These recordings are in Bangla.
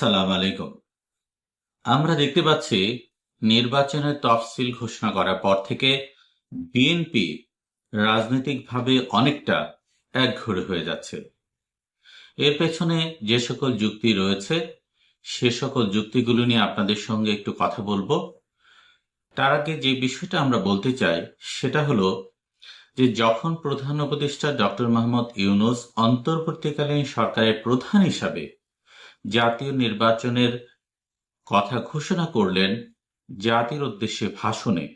আসসালাম আলাইকুম। আমরা দেখতে পাচ্ছি নির্বাচনের তফসিল ঘোষণা করার পর থেকে বিএনপি রাজনৈতিকভাবে অনেকটা একঘরে হয়ে যাচ্ছে। এর পেছনে যে সকল যুক্তি রয়েছে, সে সকল যুক্তিগুলো নিয়ে আপনাদের সঙ্গে একটু কথা বলব। তার আগে যে বিষয়টা আমরা বলতে চাই, সেটা হলো যে যখন প্রধান উপদেষ্টা ডক্টর মোহাম্মদ ইউনুস অন্তর্বর্তীকালীন সরকারের প্রধান হিসাবে জাতীয় নির্বাচনের কথা ঘোষণা করলেন জাতির উদ্দেশ্যে ভাষণে।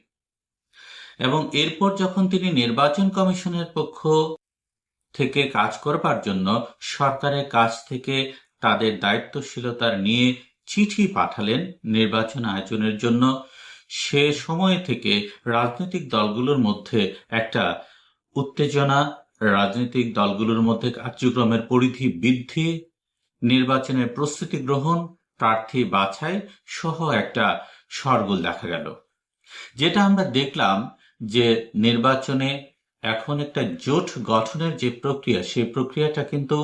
এবং এরপর যখন তিনি নির্বাচন কমিশনের পক্ষ থেকে কাজ করবার জন্য সরকারের কাছ থেকে তাদের দায়িত্বশীলতার নিয়ে চিঠি পাঠালেন নির্বাচন আয়োজনের জন্য, সে সময় থেকে রাজনৈতিক দলগুলোর মধ্যে একটা উত্তেজনা, রাজনৈতিক দলগুলোর মধ্যে কার্যক্রমের পরিধি বৃদ্ধি নির্বাচনের প্রস্তুতি গ্রহণ, প্রার্থী বাছাই সহ একটা সরগোল দেখা গেল। যেটা আমরা দেখলাম যে নির্বাচনে এখন একটা জোট গঠনের যে প্রক্রিয়া, সেই প্রক্রিয়াটা কিন্তু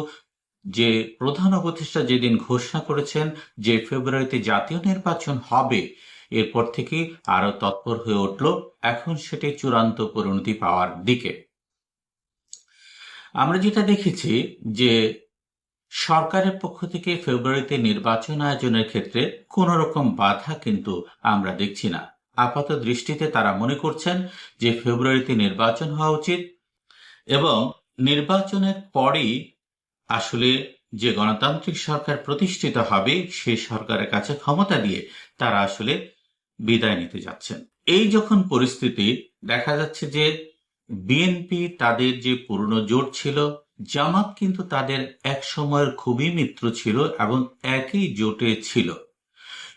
যে প্রধান উপদেষ্টা যেদিন ঘোষণা করেছেন যে ফেব্রুয়ারিতে জাতীয় নির্বাচন হবে, এরপর থেকে আরও তৎপর হয়ে উঠল এখন সেটি চূড়ান্ত পরিণতি পাওয়ার দিকে। আমরা যেটা দেখেছি যে সরকারের পক্ষ থেকে ফেব্রুয়ারিতে নির্বাচন আয়োজনের ক্ষেত্রে কোন রকম বাধা কিন্তু আমরা দেখছি না। আপাত দৃষ্টিতে তারা মনে করছেন যে ফেব্রুয়ারিতে নির্বাচন হওয়া উচিত এবং নির্বাচনের পরেই আসলে যে গণতান্ত্রিক সরকার প্রতিষ্ঠিত হবে, সেই সরকারের কাছে ক্ষমতা দিয়ে তারা আসলে বিদায় নিতে যাচ্ছেন। এই যখন পরিস্থিতি দেখা যাচ্ছে যে বিএনপি তাদের যে পুরনো জোট ছিল জামাত কিন্তু তাদের এক সময়ের খুবই মিত্র ছিল এবং একই জোটে ছিল।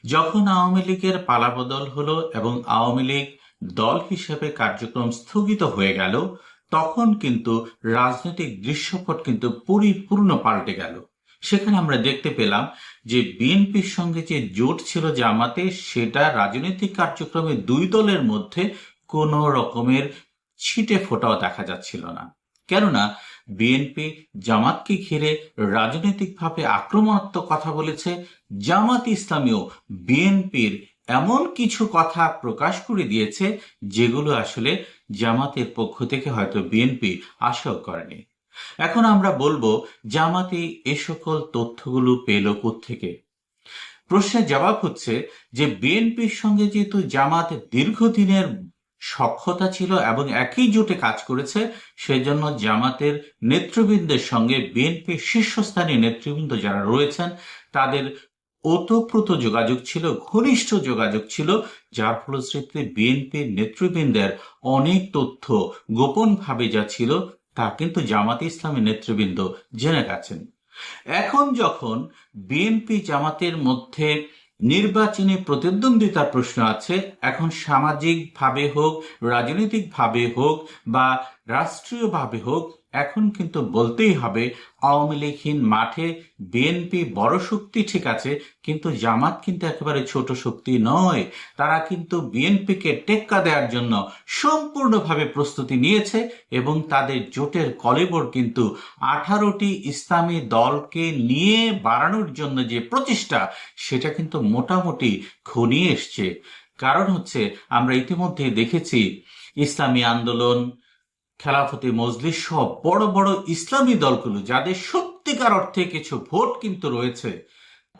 যখন আওয়ামী লীগের পালাবদল হলো এবং আওয়ামী লীগ দল হিসেবে কার্যক্রম স্থগিত হয়ে গেল, তখন কিন্তু রাজনৈতিক দৃশ্যপট কিন্তু পরিপূর্ণ পাল্টে গেল। সেখানে আমরা দেখতে পেলাম যে বিএনপির সঙ্গে যে জোট ছিল জামাতে, সেটা রাজনৈতিক কার্যক্রমে দুই দলের মধ্যে কোনো রকমের ছিটে ফোটাও দেখা যাচ্ছিল না। কেননা বিএনপি জামাতকে ঘিরে রাজনৈতিকভাবে আক্রমণাত্মক কথা বলেছে, জামাত ইসলামীও বিএনপির এমন কিছু কথা প্রকাশ করে দিয়েছে, যেগুলো আসলে জামাতের পক্ষ থেকে হয়তো বিএনপি আশাও করেনি। এখন আমরা বলব, জামাতে এ সকল তথ্যগুলো পেল থেকে প্রশ্নের জবাব হচ্ছে যে, বিএনপির সঙ্গে যেহেতু জামাত দীর্ঘদিনের সক্ষতা ছিল এবং একই জোটে কাজ করেছে, সেজন্য জামাতের নেতৃবৃন্দের সঙ্গে বিএনপির শীর্ষস্থানীয় নেতৃবৃন্দ যারা রয়েছেন, তাদের ওতপ্রোত যোগাযোগ ছিল, ঘনিষ্ঠ যোগাযোগ ছিল, যার ফলশ্রুতিতে বিএনপির নেতৃবৃন্দের অনেক তথ্য গোপনভাবে যা ছিল, তা কিন্তু জামাত ইসলামী নেতৃবৃন্দ জেনে গেছেন। এখন যখন বিএনপি জামাতের মধ্যে নির্বাচনী প্রতিদ্বন্দ্বিতার প্রশ্ন আছে। এখন সামাজিকভাবে হোক রাজনৈতিকভাবে হোক বা রাষ্ট্রীয়ভাবে হোক এখন কিন্তু বলতেই হবে, আওয়ামী লীগহীন মাঠে বিএনপি বড় শক্তি ঠিক আছে, কিন্তু জামাত কিন্তু একেবারে ছোট শক্তি নয়। তারা কিন্তু বিএনপিকে টেক্কা দেওয়ার জন্য সম্পূর্ণভাবে প্রস্তুতি নিয়েছে এবং তাদের জোটের কলেবর কিন্তু আঠারোটি ইসলামী দলকে নিয়ে বাড়ানোর জন্য যে প্রচেষ্টা, সেটা কিন্তু মোটামুটি ঘনিয়ে এসছে। কারণ হচ্ছে, আমরা ইতিমধ্যে দেখেছি, ইসলামী আন্দোলন খেলাফতি মজলিস সহ বড় বড় ইসলামী দলগুলো, যাদের সত্যিকার অর্থে কিছু ভোট কিন্তু রয়েছে,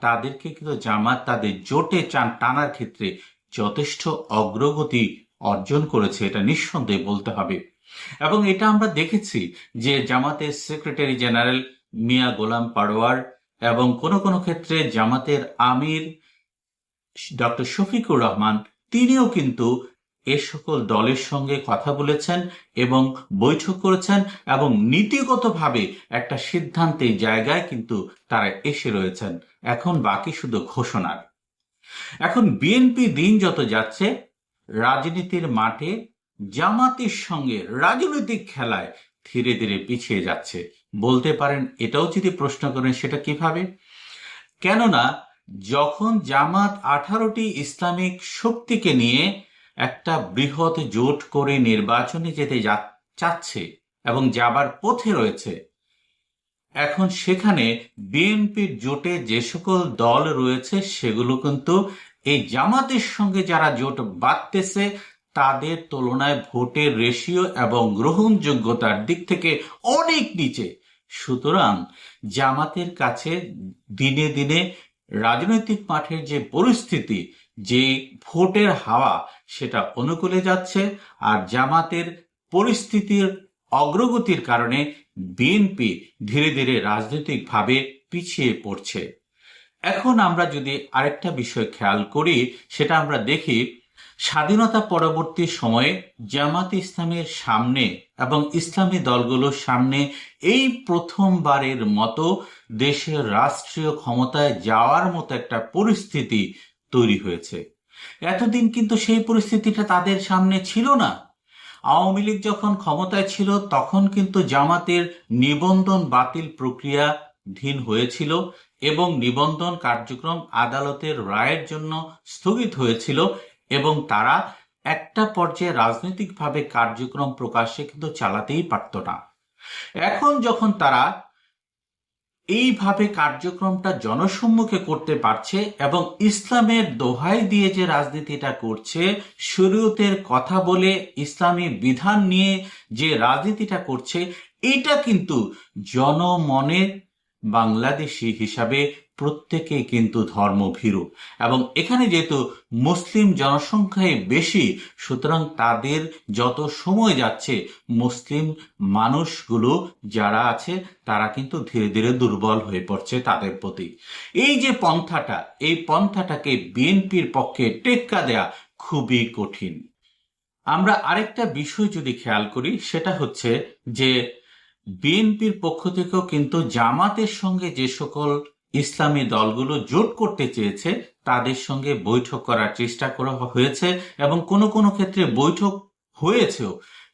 তাদেরকে কিন্তু জামাত তাদের জোটে চান টানার ক্ষেত্রে যথেষ্ট অগ্রগতি অর্জন করেছে, এটা নিঃসন্দেহে বলতে হবে। এবং এটা আমরা দেখেছি যে জামাতের সেক্রেটারি জেনারেল মিয়া গোলাম পারোয়ার এবং কোনো কোনো ক্ষেত্রে জামাতের আমির ডক্টর শফিকুর রহমান, তিনিও কিন্তু এ সকল দলের সঙ্গে কথা বলেছেন এবং বৈঠক করেছেন এবং নীতিগতভাবে একটা সিদ্ধান্তের জায়গায় কিন্তু তারা এসে রয়েছেন। এখন বাকি শুধু ঘোষণার। এখন বিএনপি দিন যত যাচ্ছে, রাজনীতির মাঠে জামাতের সঙ্গে রাজনৈতিক খেলায় ধীরে ধীরে পিছিয়ে যাচ্ছে। বলতে পারেন, এটাও যদি প্রশ্ন করেন, সেটা কীভাবে? কেননা, যখন জামাত আঠারোটি ইসলামিক শক্তিকে নিয়ে একটা বৃহৎ জোট করে নির্বাচনে যেতে যা চাচ্ছে এবং যাবার পথে রয়েছে। এখন সেখানে বিএনপির জোটে যে সকল দল রয়েছে, সেগুলো কিন্তু এই জামাতের সঙ্গে যারা জোট বাঁধতেছে, তাদের তুলনায় ভোটের রেশিও এবং গ্রহণযোগ্যতার দিক থেকে অনেক নিচে। সুতরাং জামাতের কাছে দিনে দিনে রাজনৈতিক মাঠের যে পরিস্থিতি, যে ভোটের হাওয়া সেটা অনুকূলে যাচ্ছে আর জামাতের পরিস্থিতির অগ্রগতির কারণে বিএনপি ধীরে ধীরে রাজনৈতিকভাবে পিছিয়ে পড়ছে। এখন আমরা যদি আরেকটা বিষয় খেয়াল করি, সেটা আমরা দেখি, স্বাধীনতা পরবর্তী সময়ে জামাত ইসলামের সামনে এবং ইসলামী দলগুলোর সামনে এই প্রথমবারের মতো দেশের রাষ্ট্রীয় ক্ষমতায় যাওয়ার মতো একটা পরিস্থিতি তৈরি হয়েছে। এতদিন কিন্তু সেই পরিস্থিতিটা তাদের সামনে ছিল না। আওয়ামী লীগ যখন ক্ষমতায় ছিল, তখন কিন্তু জামাতের নিবন্ধন বাতিল প্রক্রিয়া ধীন হয়েছিল এবং নিবন্ধন কার্যক্রম আদালতের রায়ের জন্য স্থগিত হয়েছিল এবং তারা একটা পর্যায়ে রাজনৈতিকভাবে কার্যক্রম প্রকাশে কিন্তু চালাতেই পারত না। এখন যখন তারা এইভাবে কার্যক্রমটা জনসম্মুখে করতে পারছে এবং ইসলামের দোহাই দিয়ে যে রাজনীতিটা করছে, শরীয়তের কথা বলে ইসলামী বিধান নিয়ে যে রাজনীতিটা করছে, এটা কিন্তু জনমনের বাংলাদেশি হিসাবে প্রত্যেকেই কিন্তু ধর্মভীরু। এবং এখানে যেহেতু মুসলিম জনসংখ্যায় বেশি, সুতরাং তাদের যত সময় যাচ্ছে, মুসলিম মানুষগুলো যারা আছে, তারা কিন্তু ধীরে ধীরে দুর্বল হয়ে পড়ছে তাদের প্রতি। এই যে পন্থাটা, এই পন্থাটাকে বিএনপির পক্ষে টেক্কা দেয়া খুবই কঠিন। আমরা আরেকটা বিষয় যদি খেয়াল করি, সেটা হচ্ছে যে বিএনপির পক্ষ থেকেও কিন্তু জামাতের সঙ্গে যে সকল ইসলামী দলগুলো জোট করতে চেয়েছে, তাদের সঙ্গে বৈঠক করার চেষ্টা করা হয়েছে এবং কোনো কোনো ক্ষেত্রে বৈঠক হয়েছেও।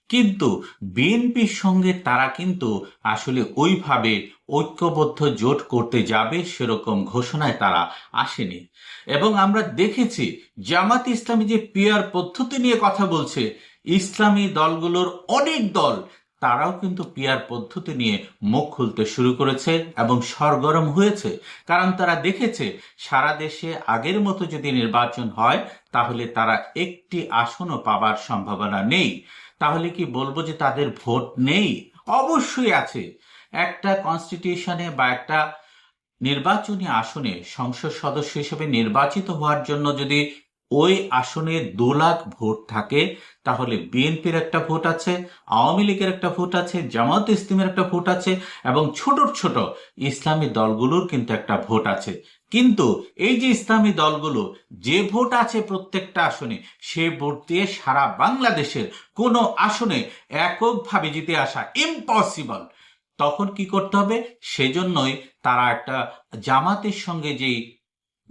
কিন্তু বিএনপির সঙ্গে তারা কিন্তু আসলে ওইভাবে ঐক্যবদ্ধ জোট করতে যাবে সেরকম ঘোষণায় তারা আসেনি। এবং আমরা দেখেছি জামাত ইসলামী যে পিয়ার পদ্ধতি নিয়ে কথা বলছে, ইসলামী দলগুলোর অনেক দল তারাও কিন্তু পিয়ার পদ্ধতি নিয়ে মুখ খুলতে শুরু করেছে এবং সরগরম হয়েছে। কারণ তারা দেখেছে, সারা দেশে আগের মতো যদি নির্বাচন হয়, তাহলে তারা একটি আসনও পাবার সম্ভাবনা নেই। তাহলে কি বলব যে তাদের ভোট নেই? অবশ্যই আছে। একটা কনস্টিটিউশনে বা একটা নির্বাচনী আসনে সংসদ সদস্য হিসেবে নির্বাচিত হওয়ার জন্য যদি ওই আসনে দু লাখ ভোট থাকে। তাহলে বিএনপির একটা ভোট আছে, আওয়ামী লীগের একটা ভোট আছে, জামাত ইসলামের একটা ভোট আছে এবং ছোট ছোট ইসলামী দলগুলোর কিন্তু একটা ভোট আছে। কিন্তু এই যে ইসলামী দলগুলো, যে ভোট আছে প্রত্যেকটা আসনে, সে ভোট দিয়ে সারা বাংলাদেশের কোনো আসনে এককভাবে জিতে আসা ইম্পসিবল তখন কি করতে হবে? সেজন্যই তারা একটা জামাতের সঙ্গে যেই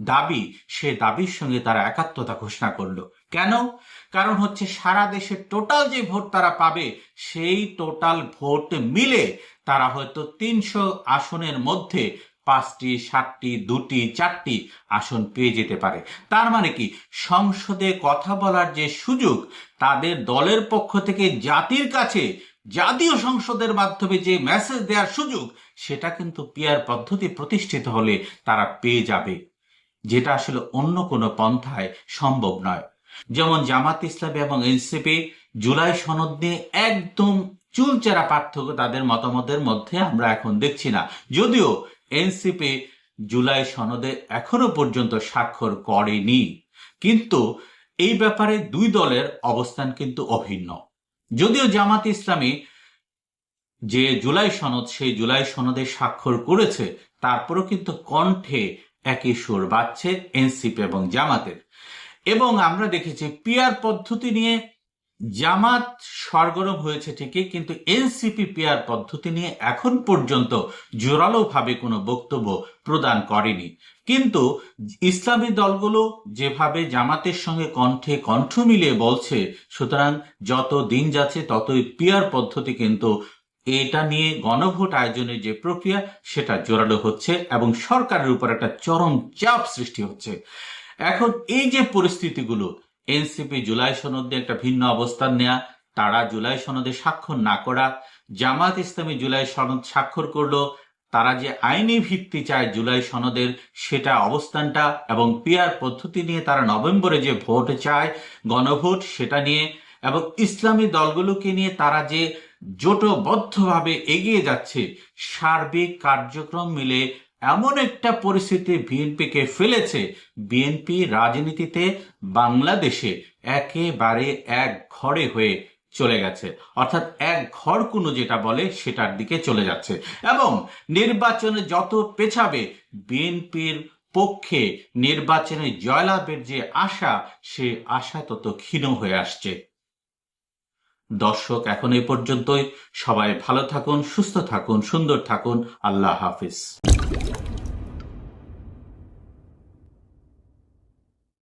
দাবি, সে দাবির সঙ্গে তারা একাত্মতা ঘোষণা করল। কেন? কারণ হচ্ছে সারা দেশে টোটাল যে ভোট তারা পাবে, সেই টোটাল ভোট মিলে তারা হয়তো তিনশো আসনের মধ্যে পাঁচটি, সাতটি, দুটি, চারটি আসন পেয়ে যেতে পারে। তার মানে কি? সংসদে কথা বলার যে সুযোগ, তাদের দলের পক্ষ থেকে জাতির কাছে, জাতীয় সংসদের মাধ্যমে যে মেসেজ দেওয়ার সুযোগ, সেটা কিন্তু পিয়ার পদ্ধতি প্রতিষ্ঠিত হলে তারা পেয়ে যাবে। যেটা আসলে অন্য কোনো পন্থায় সম্ভব নয়। যেমন জামাত ইসলামী এবং এনসিপি জুলাই সনদ নিয়ে একদম চুলচেরা পার্থক্য তাদের মতামতের মধ্যে আমরা এখন দেখছি না। যদিও এনসিপি জুলাই সনদে এখনও পর্যন্ত স্বাক্ষর করেনি। কিন্তু এই ব্যাপারে দুই দলের অবস্থান কিন্তু অভিন্ন। যদিও জামাত ইসলামী যে জুলাই সনদ, সেই জুলাই সনদে স্বাক্ষর করেছে, তারপরও কিন্তু কণ্ঠে একই সুর বাজছে এনসিপি এবং জামাতের। এবং আমরা দেখেছি পিয়ার পদ্ধতি নিয়ে জামাত সরগরম হয়েছে ঠিকই, কিন্তু এনসিপি পিয়ার পদ্ধতি নিয়ে এখন পর্যন্ত জোরালোভাবে কোনো বক্তব্য প্রদান করেনি। কিন্তু ইসলামী দলগুলো যেভাবে জামাতের সঙ্গে কণ্ঠে কণ্ঠ মিলিয়ে বলছে, সুতরাং যত দিন যাচ্ছে ততই পিয়ার পদ্ধতি কিন্তু এটা নিয়ে গণভোট আয়োজনের যে প্রক্রিয়া, সেটা জোরালো হচ্ছে এবং সরকারের উপর একটা চরম চাপ সৃষ্টি হচ্ছে। এখন এই যে পরিস্থিতিগুলো, এনসিপি জুলাই সনদে একটা ভিন্ন অবস্থান নেয়া, তারা জুলাই সনদে স্বাক্ষর না করা, জামাত ইসলামী জুলাই সনদ স্বাক্ষর করল, তারা যে আইনি ভিত্তি চায় জুলাই সনদের, সেটা অবস্থানটা এবং পিয়ার পদ্ধতি নিয়ে তারা নভেম্বরে যে ভোট চায়, গণভোট সেটা নিয়ে এবং ইসলামী দলগুলোকে নিয়ে তারা যে জোটবদ্ধভাবে এগিয়ে যাচ্ছে, সার্বিক কার্যক্রম মিলে এমন একটা পরিস্থিতি বিএনপিকে ফেলেছে। বিএনপি রাজনীতিতে বাংলাদেশে একেবারে এক ঘরে হয়ে চলে গেছে। অর্থাৎ এক ঘর কোনো যেটা বলে সেটার দিকে চলে যাচ্ছে। এবং নির্বাচনে যত পেছাবে, বিএনপির পক্ষে নির্বাচনে জয়লাভের যে আশা, সে আশা তত ক্ষীণ হয়ে আসছে। দর্শক এখন এই পর্যন্তই। সবাই ভালো থাকুন সুস্থ থাকুন সুন্দর থাকুন। আল্লাহ হাফিজ।